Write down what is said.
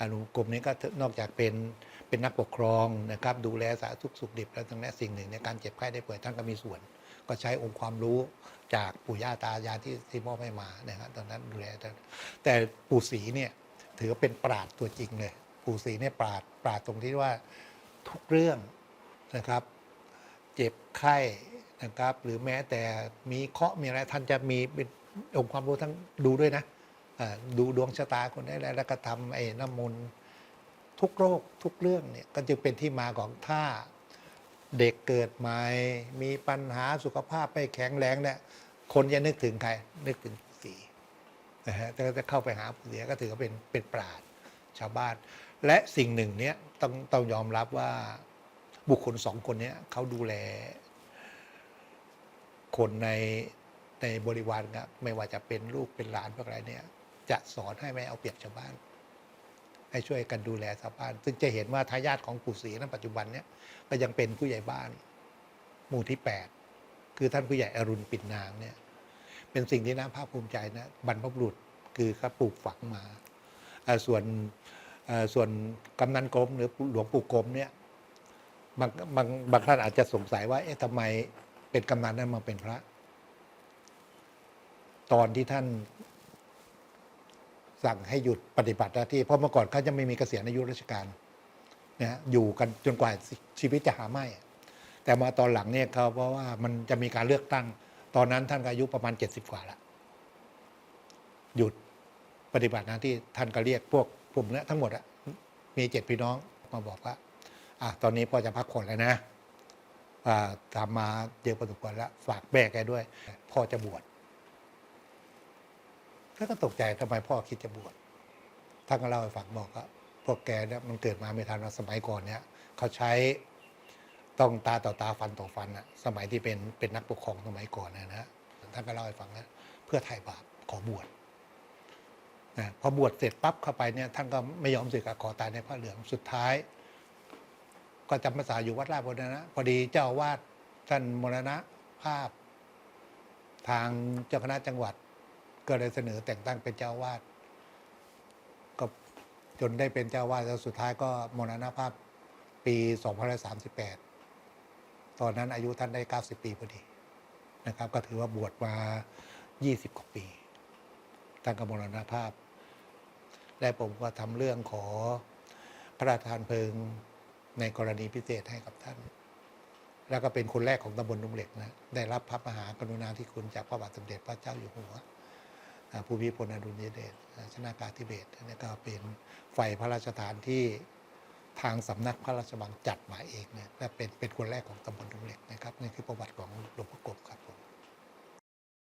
อนุกรมนี้ก็นอกจากเป็นเป็นนักปกครองนะครับ ดูแลสาธารณสุขสุขดิบแล้วทั้งนั้นสิ่งหนึ่งในการเจ็บไข้ได้ป่วยท่านก็มีส่วน ก็ใช้องค์ความรู้จากปู่ย่าตายายที่ที่มอบให้มานะครับตอนนั้นดูแลท่แต่ปู่ศรีเนี่ยถือว่าเป็นปราดตัวจริงเลย ปู่ศรีเนี่ยปราดปราดตรงที่ว่าทุกเรื่องนะครับ เจ็บไข้นะครับ หรือแม้แต่มีเคาะมีอะไรท่านจะมีเป็นองค์ความรู้ทั้งดูด้วยนะ ดูดวงชะตาคนได้แล้วก็ทำไอ้น้ำมนต์ทุกโรคทุกเรื่องเนี่ยก็จึงเป็นที่มาของถ้าเด็กเกิดใหม่มีปัญหาสุขภาพไม่แข็งแรงเนี่ยคนจะนึกถึงใคร นึกถึงสีนะฮะแต่จะเข้าไปหาผู้เสียก็ถือว่าเป็นเป็นปราดชาวบ้าน และสิ่งหนึ่งเนี่ยต้องต้องยอมรับว่าบุคคลสองคนเนี้เขาดูแล คนในในบริวารครับไม่ว่าจะเป็นลูกเป็นหลานพวกอะไรเนี่ย จะสอนให้ไม่เอาเปรียบชาวบ้าน ให้ช่วยกันดูแลชาวบ้าน ซึ่งจะเห็นว่าทายาทของปู่ศรีในปัจจุบันเนี่ยก็ยังเป็นผู้ใหญ่บ้าน หมู่ที่แปดคือท่านผู้ใหญ่อรุณปิ่นนางเนี่ย เป็นสิ่งที่น่าภาคภูมิใจนะบรรพบุรุษคือเขาปลูกฝังมาส่วนส่วนกำนันกรมหรือหลวงปู่กรมเนี่ยบางบางบางท่านอาจจะสงสัยว่า เอ๊ะทำไมเป็นกำนันนั้นมาเป็นพระ ตอนที่ท่าน สั่งให้หยุดปฏิบัติหน้าที่ เพราะเมื่อก่อนเขาจะไม่มีเกษียณอายุราชการนะอยู่กันจนกว่าชีวิตจะหาไม่ แต่มาตอนหลังเนี่ยเขาเพราะว่ามันจะมีการเลือกตั้ง ตอนนั้นท่านอายุประมาณเจ็ดสิบกว่าละหยุดปฏิบัติหน้าที่ท่านก็เรียกพวกกลุ่มเนี้ยทั้งหมดอะมีเจ็ดพี่น้องมาบอกว่าอะตอนนี้พ่อจะพักผ่อนแล้วนะอ่าทำมาเยอะพอสมควรแล้วฝากแม่แกด้วย พ่อจะบวช แล้วก็ตกใจทำไมพ่อคิดจะบวชท่านก็เล่าให้ฟังบอกว่าพวกแกเนี่ยมันเกิดมาไม่ทันสมัยก่อนเนี่ยเขาใช้ต้องตาต่อตาฟันต่อฟันอะสมัยที่เป็นเป็นนักปกครองสมัยก่อนนะนะท่านก็เล่าให้ฟังนะเพื่อไถ่บาปขอบวชนะพอบวชเสร็จปั๊บเข้าไปเนี่ยท่านก็ไม่ยอมสึกขอตายในพระเหลืองสุดท้าย ก็จำพรรษาอยู่วัดราชบุรณะพอดีเจ้าอาวาดท่านมรณะภาพ ทางเจ้าคณะจังหวัด ก็เลยเสนอแต่งตั้งเป็นเจ้าวาดก็จนได้เป็นเจ้าวาดแล้วสุดท้ายก็มรณภาพปี2538 ตอนนั้นอายุท่านได้ 90 ปีพอดีนะครับ ก็ถือว่าบวชมา 20 กว่าปีท่านก็มรณภาพ และผมก็ทำเรื่องขอพระราชทานเพลิงในกรณีพิเศษให้กับท่าน แล้วก็เป็นคนแรกของตำบลนุ่มเหล็กนะ ได้รับพระมหากรุณาธิคุณจากพระบาทสมเด็จพระเจ้าอยู่หัว ภูมิพลอดุลยเดชชนากาธิเบศนี่ก็เป็นไฟพระราชทานที่ทางสำนักพระราชวังจัดมาเองเนี่ยและเป็นเป็นคนแรกของตำบลดงเหล็กนะครับนี่คือประวัติของหลวงพ่อกบครับผม